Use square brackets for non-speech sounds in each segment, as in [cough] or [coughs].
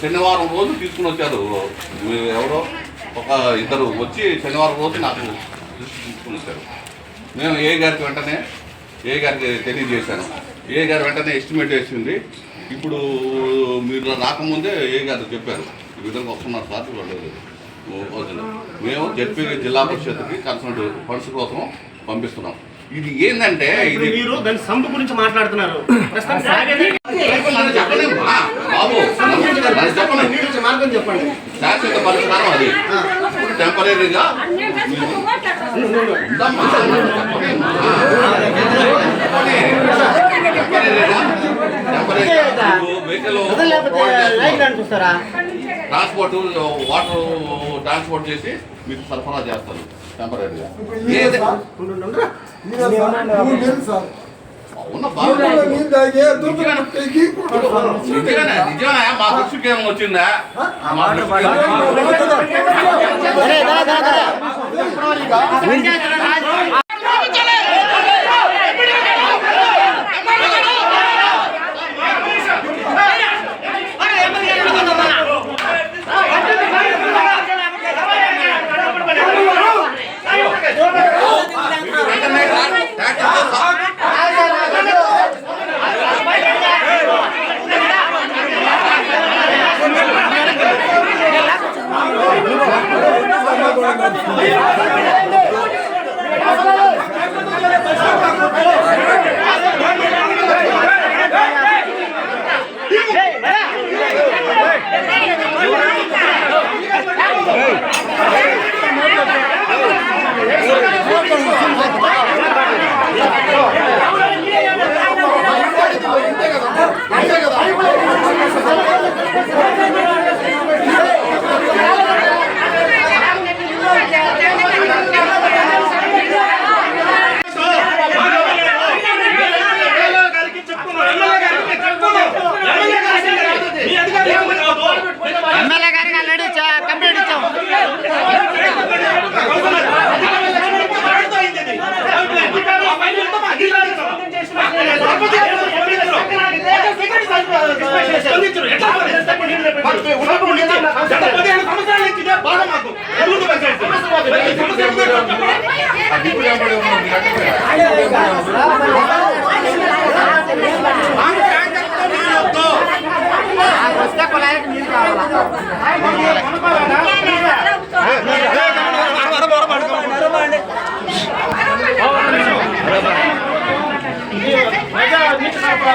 శనివారం రోజు తీసుకుని వచ్చారు. మీరు ఎవరో ఒక ఇద్దరు వచ్చి శనివారం రోజు నాకు తీసుకుని వచ్చారు. నేను ఏ గారికి వెంటనే ఏ గారికి తెలియజేశాను. ఏ గారు వెంటనే ఎస్టిమేట్ వేసింది ఇప్పుడు మీరు రాకముందే ఏ గారు చెప్పారు. ఈ విధంగా వస్తున్నారు సార్ వాళ్ళు. వదిలేదు. మేము జడ్పీ జిల్లా పరిషత్కి కన్సల్ట్ ఫండ్స్ కోసం పంపిస్తున్నాం ఇది ఏంటంటే ఇది మీరు దాని సంపు గురించి మాట్లాడుతున్నారు. బాబు మార్గం చెప్పండి శాశ్వత పరిష్కారం అది టెంపరీగా. టెంపరీగా టెంపరీగా వెహికల్ లైట్ అని చూస్తారా ట్రాన్స్పోర్ట్ వాటర్ ట్రాన్స్పోర్ట్ చేసి మీకు సరఫరా చేస్తారు టెంపరీగా. నిజమేనా మా దృష్టికి ఏమైనా వచ్చిందా మా ఎమ్మెల్యే గారికి ఆల్రెడీ కంప్లీట్ ఇచ్చాం. సమస్య డిప్యూటీ ఎంపీ ఉన్న మీ అడ్డమే. వస్తే కుళాయికి నీళ్ళు కావాలా ప్రజా నీటి సరఫరా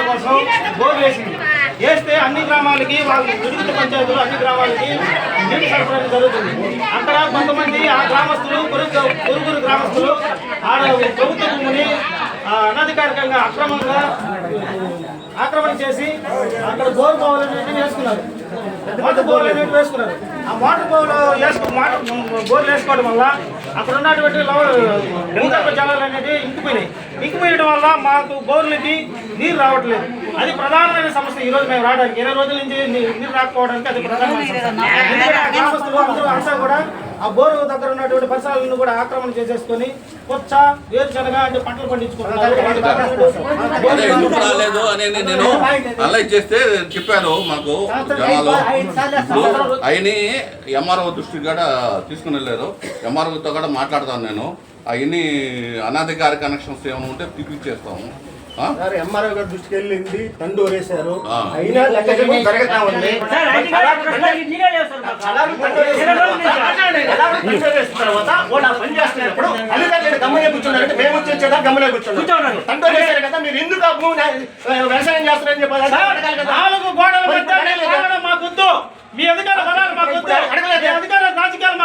కోసం బోర్ వేసింది వేస్తే అన్ని గ్రామాలకి వాళ్ళు విడుదల పంచాయతీలు అన్ని గ్రామాలకి నీటి సరఫరా జరుగుతుంది అక్కడ కొంతమంది ఆ గ్రామస్తులు పొరుగు పొరుగురు గ్రామస్తులు ఆడ ప్రభుత్వ అనధికారికంగా అక్రమంగా ఆక్రమణ చేసి అక్కడ బోర్ పోవాలని వేసుకున్నారు. వాటర్ బోర్లు అనేవి వేసుకున్నారు? ఆ వాటర్ బోర్లు వేసుకో వాటర్ బోర్లు వేసుకోవడం వల్ల అక్కడ ఉన్నటువంటి లవ- భూగర్భ జలాలు అనేది ఇంకిపోయినాయి. ఇంకిపోయడం వల్ల మాకు బోర్లకి నీరు రావట్లేదు. అది ప్రధానమైన సమస్య ఈ రోజు మేము రావడానికి. ఇరవై రోజుల నుంచి నీరు రాకపోవడానికి అది ప్రధానమైన సమస్య. ఆ గ్రామస్తులు అందరూ అంతా కూడా ఆ బోరు దగ్గర ఉన్నటువంటి పరిసరాలను కూడా ఆక్రమణ చేసేసుకొని కొచ్చ వేరుశనగ అంటే పంటలు రాలేదు అనేది నేను అనలైజ్ చేస్తే చెప్పారు మాకు జనాలు. అయిని ఎంఆర్ఓ దృష్టికి కూడా తీసుకుని వెళ్ళారు ఎంఆర్ఓతో కూడా మాట్లాడతాను నేను. అవన్నీ అనాధికారిక కనెక్షన్స్ ఏమైనా ఉంటే తిప్పించేస్తాము ఆ? సార్ ఎంఆర్ఓ గారి దృష్టికి వెళ్ళింది తండ్రి వరేశారు ఆ. అయినా తర్వాత వాళ్ళు పని చేస్తున్నప్పుడు గమ్మనే కూర్చున్నారంటే మేము వచ్చి వచ్చేదా గమ్మనే కూర్చున్నారు తండ్రి వేశారు కదా మీరు ఎందుకు ఆ భూమిని ఆ, వ్యవసాయం చేస్తున్నారని కదా. నాలుగు గోడల మాకొద్దు. మీ అధికార బలాలు ఇప్పుడు అడగలేదు. మీ అధికార రాజకీయాలు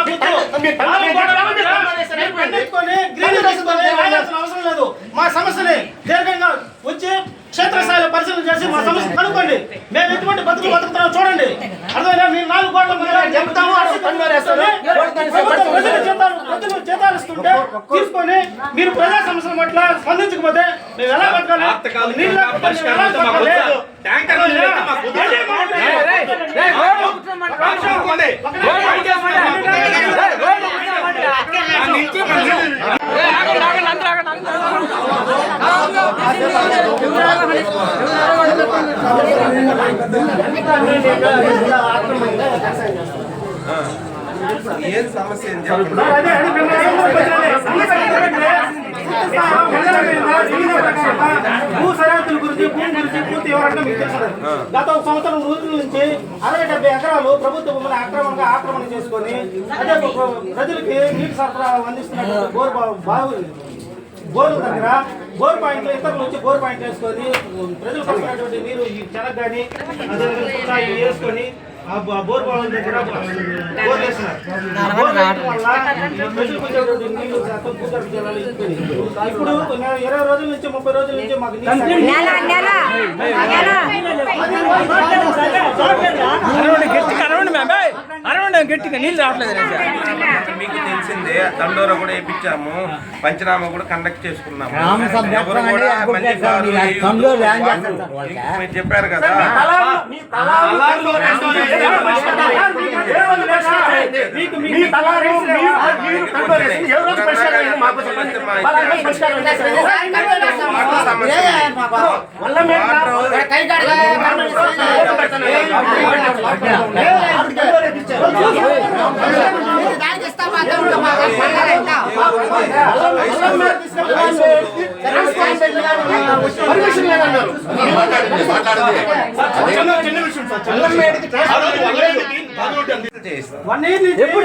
రాయాల్సిన అవసరం లేదు మా సమస్యని దీర్ఘంగా వచ్చి క్షేత్రస్థాయిలో పరిశీలన చేసి మా సమస్య కనుక్కోండి మేము ఎటువంటి బతుకులు బతుకుతున్నామో చూడండి అర్థమైనా మీరు నాలుగు. ప్రభుత్వం ప్రజల జీతాలు ప్రజలు జీతాలు ఇస్తుంటే తీసుకొని మీరు ప్రజా సమస్యల పట్ల స్పందించకపోతే మేము ఎలా బతకాలి నీళ్ళు ఏం సమస్య భూ సరిహద్దుల గురించి భూమి గురించి పూర్తి వివరంగా మీకు తెలుసు గత ఒక సంవత్సరం రోజుల నుంచి అరవై డెబ్బై ఎకరాలు ప్రభుత్వ భూములు అక్రమంగా ఆక్రమణ చేసుకొని అదే ప్రజలకి నీటి సరఫరా అందిస్తున్నటువంటి బోర్ బావి బోర్ల దగ్గర బోర్ పాయింట్లు ఇతరులు వచ్చి బోర్ పాయింట్ వేసుకొని ప్రజలకు వస్తున్నటువంటి నీరు ఈ చెనక్ కానీ ఇవి వేసుకొని ఇప్పుడు ఇరవై రోజుల నుంచి ముప్పై రోజుల నుంచి మాకు గట్టిగా అరవండి మేమే అరవండి గట్టిగా నీళ్ళు రావట్లేదు మీకు తెలిసిందే దండోర కూడా వేయించాము పంచనామా కూడా కండక్ట్ చేసుకున్నాము ఎవరు కూడా మళ్ళీ కాదు, మీరు చెప్పారు కదా మీకు పర్మిషన్ లేదన్నారు వన్ ఇయర్ ఎప్పుడు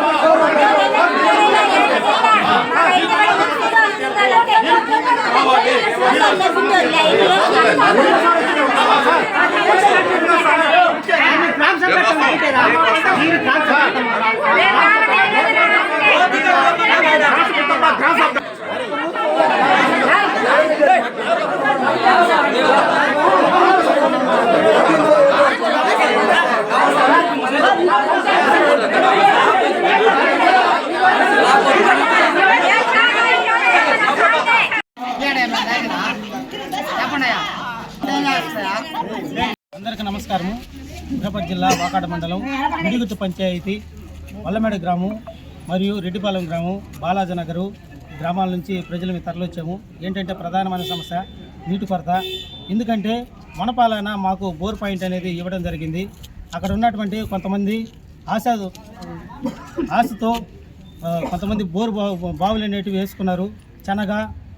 జిల్లా వాకాడ మండలం మిడిగుట్టు పంచాయతీ వల్లమేడ గ్రామం మరియు రెడ్డిపాలెం గ్రామం బాలాజీ నగరు గ్రామాల నుంచి ప్రజలు మేము తరలిచ్చాము ఏంటంటే ప్రధానమైన సమస్య నీటి కొరత. ఎందుకంటే మనపాలన మాకు బోర్ పాయింట్ అనేది ఇవ్వడం జరిగింది. అక్కడ ఉన్నటువంటి కొంతమంది ఆశ ఆశతో కొంతమంది బోరు బావులు అనేటివి వేసుకున్నారు. శనగ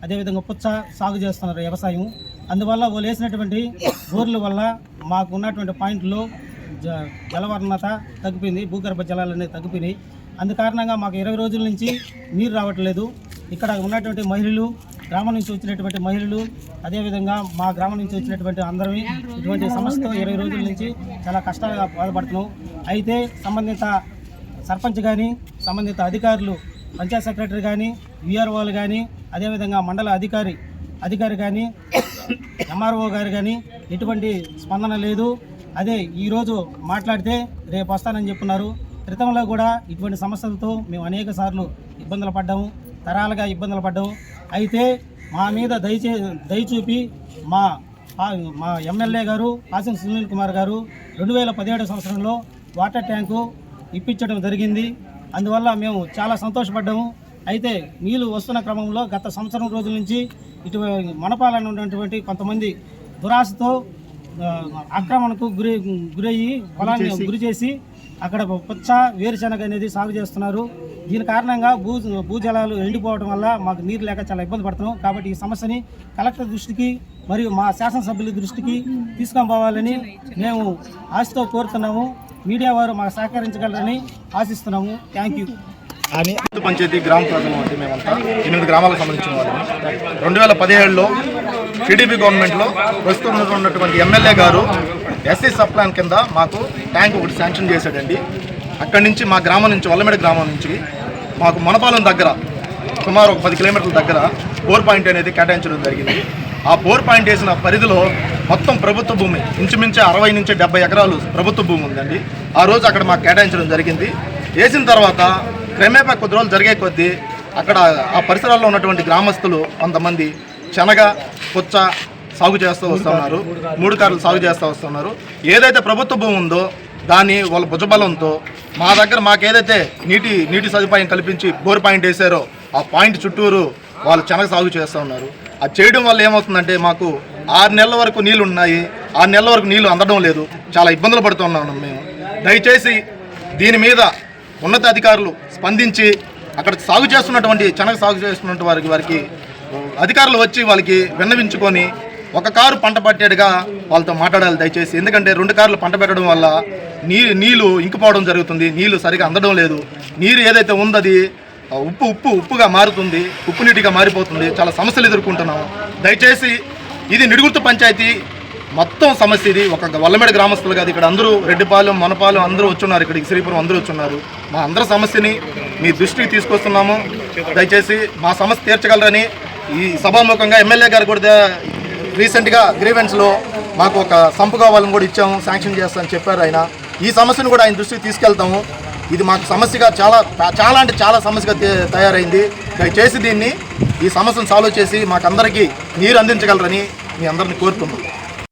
అదేవిధంగా పుచ్చ సాగు చేస్తున్నారు వ్యవసాయం. అందువల్ల వాళ్ళు వేసినటువంటి బోర్ల వల్ల మాకు ఉన్నటువంటి పాయింట్లో జలవర్ణత తగ్గిపోయింది. భూగర్భ జలాలు అనేవి తగ్గిపోయినాయి. అందు కారణంగా మాకు ఇరవై రోజుల నుంచి నీరు రావట్లేదు. ఇక్కడ ఉన్నటువంటి మహిళలు గ్రామం నుంచి వచ్చినటువంటి మహిళలు అదేవిధంగా మా గ్రామం నుంచి వచ్చినటువంటి అందరం ఇటువంటి సమస్యతో ఇరవై రోజుల నుంచి చాలా కష్టాలుగా బాధపడుతున్నాం. అయితే సంబంధిత సర్పంచ్ కానీ సంబంధిత అధికారులు పంచాయత్ సెక్రటరీ కానీ విఆర్ఓలు కానీ అదేవిధంగా మండల అధికారి అధికారి కానీ [coughs] ఎంఆర్ఓ గారు కానీ ఎటువంటి స్పందన లేదు. అదే ఈరోజు మాట్లాడితే రేపు వస్తానని చెప్పున్నారు క్రితంలో కూడా ఇటువంటి సమస్యలతో మేము అనేక సార్లు ఇబ్బందులు పడ్డాము. తరాలుగా ఇబ్బందులు పడ్డాము. అయితే మా మీద దయచే దయచూపి మా మా ఎమ్మెల్యే గారు ఆసిం సునీల్ కుమార్ గారు రెండు వేల పదిహేడు సంవత్సరంలో వాటర్ ట్యాంకు ఇప్పించడం జరిగింది. అందువల్ల మేము చాలా సంతోషపడ్డాము. అయితే నీళ్ళు వస్తున్న క్రమంలో గత సంవత్సరం రోజుల నుంచి ఇటు మనపాలను ఉన్నటువంటి కొంతమంది దురాశతో ఆక్రమణకు గురి గురయ్యి పొలాన్ని గురి చేసి అక్కడ పుచ్చ వేరుశనగ అనేది సాగు చేస్తున్నారు. దీని కారణంగా భూ భూజలాలు ఎండిపోవడం వల్ల మాకు నీరు లేక చాలా ఇబ్బంది పడుతున్నాం. కాబట్టి ఈ సమస్యని కలెక్టర్ దృష్టికి మరియు మా శాసనసభ్యుల దృష్టికి తీసుకొని పోవాలని మేము ఆశతో కోరుతున్నాము. మీడియా వారు మాకు సహకరించగలరని ఆశిస్తున్నాము. థ్యాంక్ యూ అని పంచాయతీ గ్రామ ప్రజలు అంటే మేమంతా ఎనిమిది గ్రామాలకు సంబంధించిన వాళ్ళని రెండు వేల పదిహేడులో టీడీపీ గవర్నమెంట్లో ప్రస్తుతం ఉన్నటువంటి ఎమ్మెల్యే గారు ఎస్సీ సబ్ ప్లాన్ కింద మాకు ట్యాంక్ ఒకటి శాంక్షన్ చేశాడండి. అక్కడి నుంచి మా గ్రామం నుంచి వల్లమెడ గ్రామం నుంచి మాకు మనపాలెం దగ్గర సుమారు ఒక పది కిలోమీటర్ల దగ్గర బోర్ పాయింట్ అనేది కేటాయించడం జరిగింది. ఆ బోర్ పాయింట్ వేసిన పరిధిలో మొత్తం ప్రభుత్వ భూమి ఇంచుమించు అరవై నుంచి డెబ్బై ఎకరాలు ప్రభుత్వ భూమి ఉందండి. ఆ రోజు అక్కడ మాకు కేటాయించడం జరిగింది. వేసిన తర్వాత క్రమేపా కొద్ది రోజులు జరిగే కొద్దీ అక్కడ ఆ పరిసరాల్లో ఉన్నటువంటి గ్రామస్తులు కొంతమంది శనగ పుచ్చ సాగు చేస్తూ వస్తున్నారు. మూడు కార్లు. సాగు చేస్తూ వస్తున్నారు. ఏదైతే ప్రభుత్వ భూమి ఉందో దాన్ని వాళ్ళ భుజబలంతో మా దగ్గర మాకు ఏదైతే నీటి నీటి సదుపాయం కల్పించి బోర్ పాయింట్ వేసారో ఆ పాయింట్ చుట్టూరు వాళ్ళు శనగ సాగు చేస్తూ ఉన్నారు. అది చేయడం వల్ల ఏమవుతుందంటే మాకు ఆరు నెలల వరకు నీళ్ళు ఉన్నాయి. ఆరు నెలల వరకు నీళ్ళు అందడం లేదు. చాలా ఇబ్బందులు పడుతున్నాం మేము. దయచేసి దీని మీద ఉన్నతాధికారులు స్పందించి అక్కడ సాగు చేస్తున్నటువంటి శనగ సాగు చేస్తున్నటువంటి వారికి వారికి అధికారులు వచ్చి వాళ్ళకి విన్నవించుకొని ఒక కారు పంట పట్టేట్టుగా వాళ్ళతో మాట్లాడాలి దయచేసి. ఎందుకంటే రెండు కార్లు పంట పెట్టడం వల్ల నీరు నీళ్ళు ఇంకిపోవడం జరుగుతుంది. నీళ్ళు సరిగా అందడం లేదు. నీరు ఏదైతే ఉందది ఉప్పు ఉప్పు ఉప్పుగా మారుతుంది. ఉప్పు నీటిగా మారిపోతుంది. చాలా సమస్యలు ఎదుర్కొంటున్నాం దయచేసి ఇది నిడుగుర్తు పంచాయతీ. మొత్తం సమస్య ఇది. ఒక వల్లమేడ గ్రామస్తులు కాదు ఇక్కడ అందరూ రెడ్డిపాలెం మనపాలెం అందరూ వచ్చున్నారు ఇక్కడికి శ్రీపురం అందరూ వచ్చున్నారు. మా అందరి సమస్యని మీ దృష్టికి తీసుకొస్తున్నాము. దయచేసి మా సమస్య తీర్చగలరని ఈ సభాముఖంగా ఎమ్మెల్యే గారు కూడా రీసెంట్గా గ్రీవెన్స్లో మాకు ఒక సంపు కావాలని కూడా ఇచ్చాము శాంక్షన్ చేస్తామని చెప్పారు ఆయన. ఈ సమస్యను కూడా ఆయన దృష్టికి తీసుకెళ్తాము. ఇది మాకు సమస్యగా చాలా చాలా అంటే చాలా సమస్యగా తే- తయారైంది. దయచేసి దీన్ని ఈ సమస్యను సాల్వ్ చేసి మాకందరికీ నీరు అందించగలరని మీ అందరిని కోరుతున్నాను